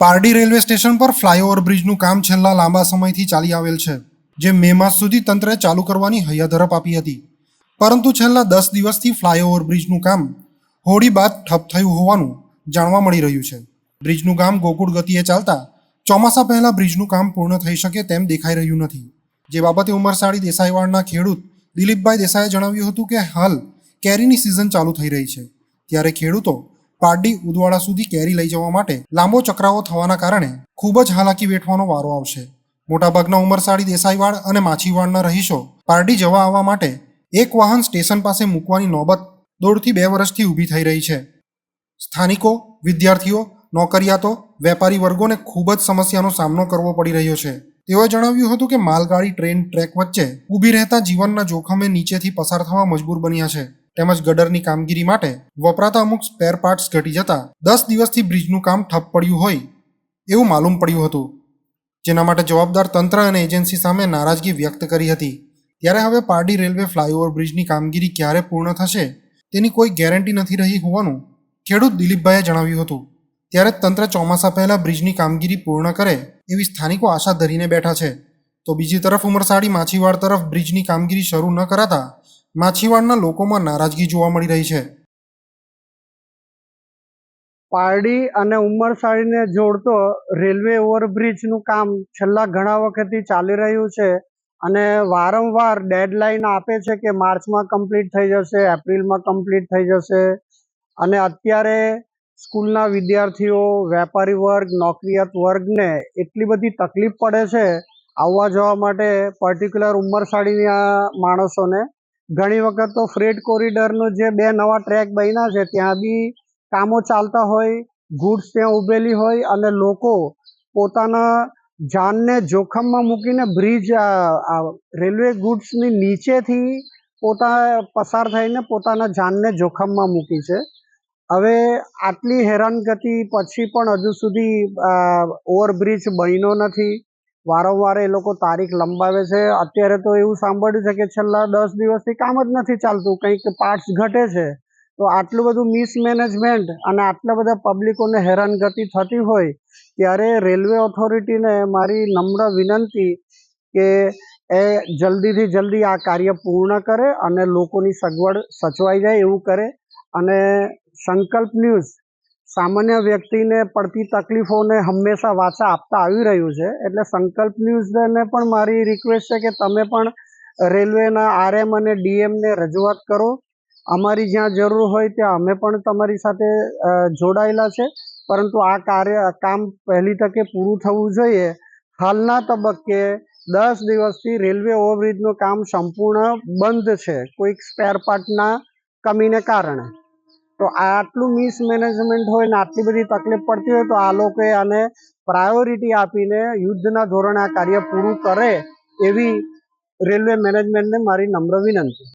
Pardi railway station પર flyover બ્રિજનું કામ છેલ્લા લાંબા સમયથી ચાલી આવેલ છે, જે મે માસ સુધી તંત્રે ચાલુ કરવાની હૈયાધરપ આપી હતી. પરંતુ છેલ્લા દસ દિવસથી ફ્લાયઓવર બ્રિજનું કામ હોળી બાદ ઠપ થયું હોવાનું જાણવા મળી રહ્યું છે. બ્રિજનું કામ ગોકુળ ગતિએ ચાલતા ચોમાસા પહેલાં બ્રિજનું કામ પૂર્ણ થઈ શકે તેમ દેખાઈ રહ્યું નથી. જે બાબતે ઉમરસાડી દેસાઈવાડના ખેડૂત દિલીપભાઈ દેસાઈએ જણાવ્યું હતું કે હાલ કેરીની સિઝન ચાલુ થઈ રહી છે. ત્યારે ખેડૂતો પારડી ઉદવાડા સુધી કેરી લઈ જવા માટે લાંબો ચક્રાવો થવાના કારણે ખૂબ જ હાલાકી વેઠવાનો વારો આવશે. મોટાભાગના ઉમરસાડી દેસાઈવાડ અને માછીવાડના રહીશો પારડી જવા આવવા માટે એક વાહન સ્ટેશન પાસે મૂકવાની નોબત દોઢથી બે વર્ષથી ઊભી થઈ રહી છે. સ્થાનિકો, વિદ્યાર્થીઓ, નોકરિયાતો, વેપારી વર્ગોને ખૂબ જ સમસ્યાનો સામનો કરવો પડી રહ્યો છે. તેઓએ જણાવ્યું હતું કે માલગાડી, ટ્રેન, ટ્રેક વચ્ચે ઊભી રહેતા જીવનના જોખમે નીચેથી પસાર થવા મજબૂર બન્યા છે. તેમજ ગડરની કામગીરી માટે વપરાતા અમુક સ્પેર પાર્ટ્સ ઘટી જતા દસ દિવસથી બ્રિજનું કામ ઠપ પડ્યું હોય એવું માલુમ પડ્યું હતું. જેના માટે જવાબદાર તંત્ર અને એજન્સી સામે નારાજગી વ્યક્ત કરી હતી. ત્યારે હવે પારડી રેલવે ફ્લાયઓવર બ્રિજની કામગીરી ક્યારે પૂર્ણ થશે તેની કોઈ ગેરંટી નથી રહી હોવાનું ખેડૂત દિલીપભાઈએ જણાવ્યું હતું. ત્યારે તંત્ર ચોમાસા પહેલાં બ્રિજની કામગીરી પૂર્ણ કરે એવી સ્થાનિકો આશા ધરીને બેઠા છે. તો બીજી તરફ ઉમરસાડી માછીવાડ તરફ બ્રિજની કામગીરી શરૂ ન કરાતા માછીવાડના લોકોમાં નારાજગી જોવા મળી રહી છે. પારડી અને ઉમરસાડીને જોડતો રેલવે ઓવરબ્રિજનું કામ છેલ્લા ઘણા વખતથી ચાલી રહ્યું છે અને વારંવાર ડેડલાઇન આપે છે કે માર્ચમાં કમ્પ્લીટ થઈ જશે, એપ્રિલમાં કમ્પ્લીટ થઈ જશે અને અત્યારે સ્કૂલના વિદ્યાર્થીઓ, વેપારી વર્ગ, નોકરિયાત વર્ગને એટલી બધી તકલીફ પડે છે આવવા જવા માટે પર્ટિક્યુલર ઉમરસાડીના માણસોને ઘણી વખત તો ફ્રેટ કોરિડરનું જે બે નવા ટ્રેક બન્યા છે, ત્યાં બી કામો ચાલતા હોય ગુડ્સ ત્યાં ઊભેલી હોય અને લોકો પોતાના જાનને જોખમમાં મૂકીને બ્રિજ રેલવે ગુડ્સની નીચેથી પોતા પસાર થઈને પોતાના જાનને જોખમમાં મૂકી છે. હવે આટલી હેરાનગતિ પછી પણ હજુ સુધી ઓવરબ્રિજ બન્યો નથી. વારંવાર એ લોકો તારીખ લંબાવે છે. અત્યારે તો એવું સાંભળ્યું છે કે છેલ્લા દસ દિવસથી કામ જ નથી ચાલતું. કંઈક પાર્ટ્સ ઘટે છે. તો આટલું બધું મિસમેનેજમેન્ટ અને આટલા બધા પબ્લિકોને હેરાનગતિ થતી હોય, ત્યારે રેલવે ઓથોરિટીને મારી નમ્ર વિનંતી કે એ જલ્દીથી જલ્દી આ કાર્ય પૂર્ણ કરે અને લોકોની સગવડ સચવાઈ જાય એવું કરે. અને સંકલ્પ ન્યૂઝ સામાન્ય વ્યક્તિને પડતી તકલીફોને હંમેશા વાચા આપતા આવી રહ્યું છે. એટલે સંકલ્પ ન્યૂઝને પણ મારી રિક્વેસ્ટ છે કે તમે પણ રેલવેના આરએમ અને ડીએમને રજૂઆત કરો. અમારી જ્યાં જરૂર હોય ત્યાં અમે પણ તમારી સાથે જોડાયેલા છે. પરંતુ આ કાર્ય કામ પહેલી તકે પૂરું થવું જોઈએ. હાલના તબક્કે દસ દિવસથી રેલવે ઓવરબ્રિજનું કામ સંપૂર્ણ બંધ છે. કોઈક સ્પેર પાર્ટના કમીને કારણે. તો આટલું મિસમેનેજમેન્ટ હોય ને આટલી બધી તકલીફ પડતી હોય તો આ લોકોએ આને પ્રાયોરિટી આપીને યુદ્ધના ધોરણે આ કાર્ય પૂરું કરે એવી રેલવે મેનેજમેન્ટને મારી નમ્ર વિનંતી.